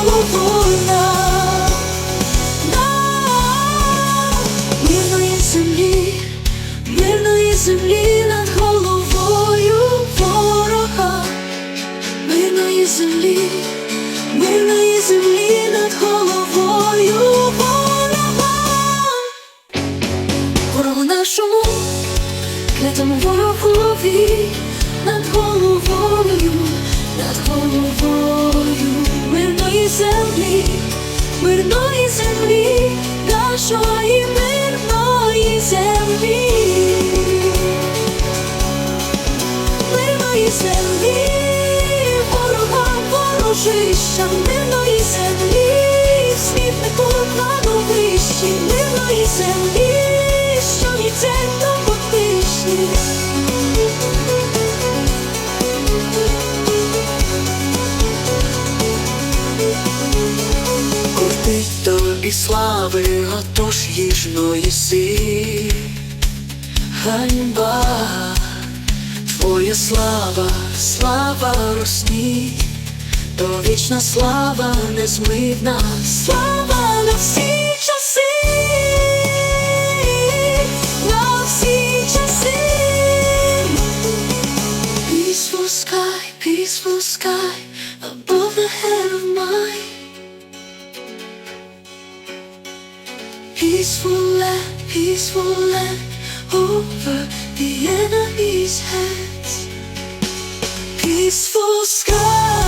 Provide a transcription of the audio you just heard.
полудуна на мирної землі, над головою ворога, мирної землі, мирної землі над головою ворога, ворогу нашому, клятому ворогові над головою. Землі, мирної землі, нашої мирної землі. Мирної землі, ворогам ворожищам, мирної землі, смітнику кладовищі, мирної землі, Кортить слави, отож їжно єси. Ганьба, твоя слава, слава росні, то вічна слава незмивна, слава на всі часи, на всі часи. Peaceful sky, peaceful sky, above the head of mine. Peaceful land, peaceful land, over the enemy's heads. Peaceful sky.